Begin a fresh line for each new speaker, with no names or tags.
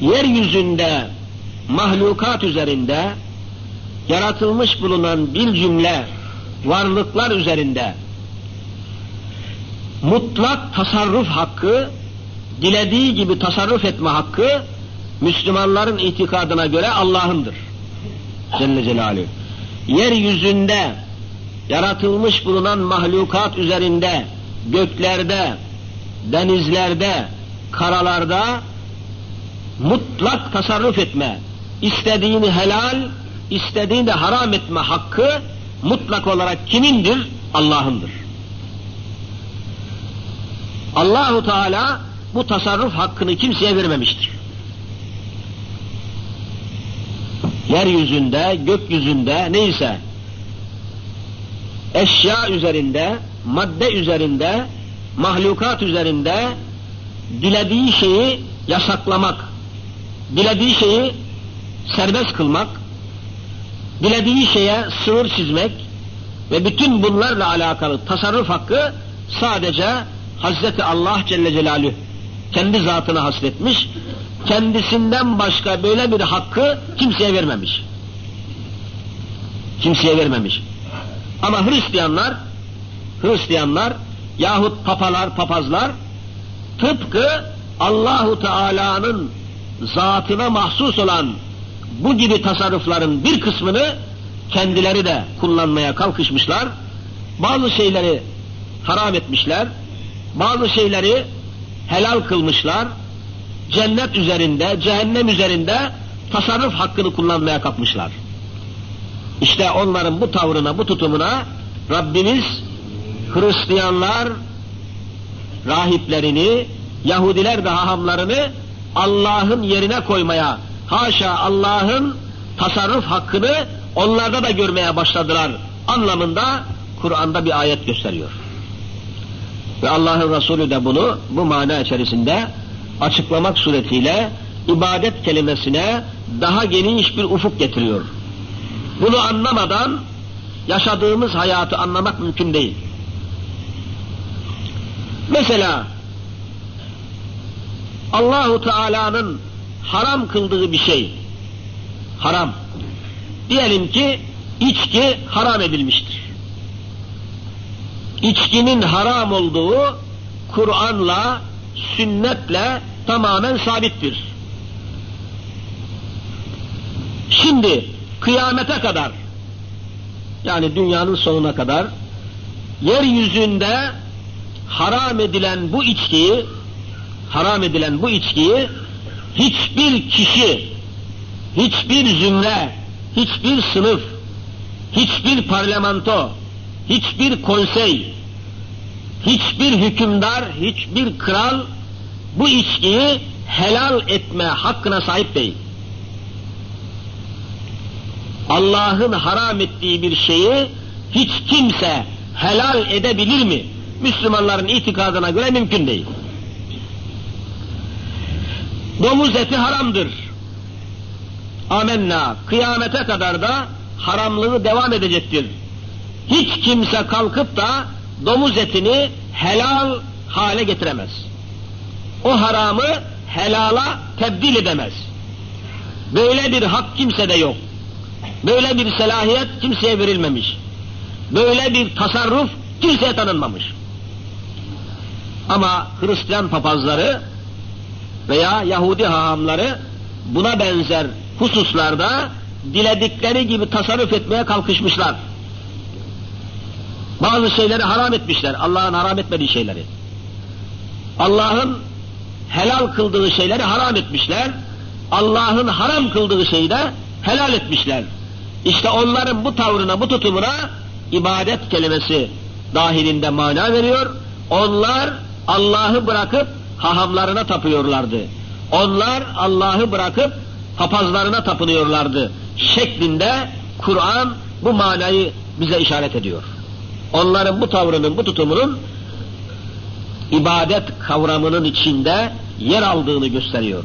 yeryüzünde mahlukat üzerinde yaratılmış bulunan bir cümle varlıklar üzerinde mutlak tasarruf hakkı, dilediği gibi tasarruf etme hakkı Müslümanların itikadına göre Allah'ındır. Celle Celaluhu. Yeryüzünde yaratılmış bulunan mahlukat üzerinde, göklerde, denizlerde, karalarda mutlak tasarruf etme, istediğini helal, istediğini de haram etme hakkı mutlak olarak kimindir? Allah'ındır. Allahu Teala bu tasarruf hakkını kimseye vermemiştir. Yeryüzünde, gökyüzünde neyse eşya üzerinde, madde üzerinde, mahlukat üzerinde dilediği şeyi yasaklamak, dilediği şeyi serbest kılmak, dilediği şeye sınır çizmek ve bütün bunlarla alakalı tasarruf hakkı sadece Hazreti Allah Celle Celaluhu kendi zatına hasretmiş, kendisinden başka böyle bir hakkı kimseye vermemiş. Kimseye vermemiş. Ama Hristiyanlar, Hristiyanlar yahut papalar, papazlar tıpkı Allahu Teala'nın zatına mahsus olan bu gibi tasarrufların bir kısmını kendileri de kullanmaya kalkışmışlar. Bazı şeyleri haram etmişler, bazı şeyleri helal kılmışlar. Cennet üzerinde, cehennem üzerinde tasarruf hakkını kullanmaya kalkmışlar. İşte onların bu tavrına, bu tutumuna Rabbimiz Hristiyanlar rahiplerini, Yahudiler de hahamlarını Allah'ın yerine koymaya, haşa Allah'ın tasarruf hakkını onlarda da görmeye başladılar anlamında Kur'an'da bir ayet gösteriyor. Ve Allah'ın Resulü de bunu bu mana içerisinde açıklamak suretiyle ibadet kelimesine daha geniş bir ufuk getiriyor. Bunu anlamadan yaşadığımız hayatı anlamak mümkün değil. Mesela Allahu Teala'nın haram kıldığı bir şey, haram. Diyelim ki içki haram edilmiştir. İçkinin haram olduğu Kur'an'la, sünnetle tamamen sabittir. Şimdi kıyamete kadar yani dünyanın sonuna kadar yeryüzünde haram edilen bu içkiyi haram edilen bu içkiyi hiçbir kişi, hiçbir zümre, hiçbir sınıf, hiçbir parlamento, hiçbir konsey, hiçbir hükümdar, hiçbir kral bu içkiyi helal etme hakkına sahip değil. Allah'ın haram ettiği bir şeyi hiç kimse helal edebilir mi? Müslümanların itikadına göre mümkün değil. Domuz eti haramdır. Amenna. Kıyamete kadar da haramlığı devam edecektir. Hiç kimse kalkıp da domuz etini helal hale getiremez. O haramı helala tebdil edemez. Böyle bir hak kimsede yok. Böyle bir selahiyet kimseye verilmemiş. Böyle bir tasarruf kimseye tanınmamış. Ama Hristiyan papazları veya Yahudi hahamları buna benzer hususlarda diledikleri gibi tasarruf etmeye kalkışmışlar. Bazı şeyleri haram etmişler, Allah'ın haram etmediği şeyleri. Allah'ın helal kıldığı şeyleri haram etmişler, Allah'ın haram kıldığı şeyi de helal etmişler. İşte onların bu tavrına, bu tutumuna ibadet kelimesi dahilinde mana veriyor. Onlar Allah'ı bırakıp hahamlarına tapıyorlardı. Onlar Allah'ı bırakıp papazlarına tapınıyorlardı. Şeklinde Kur'an bu manayı bize işaret ediyor. Onların bu tavrının, bu tutumunun ibadet kavramının içinde yer aldığını gösteriyor.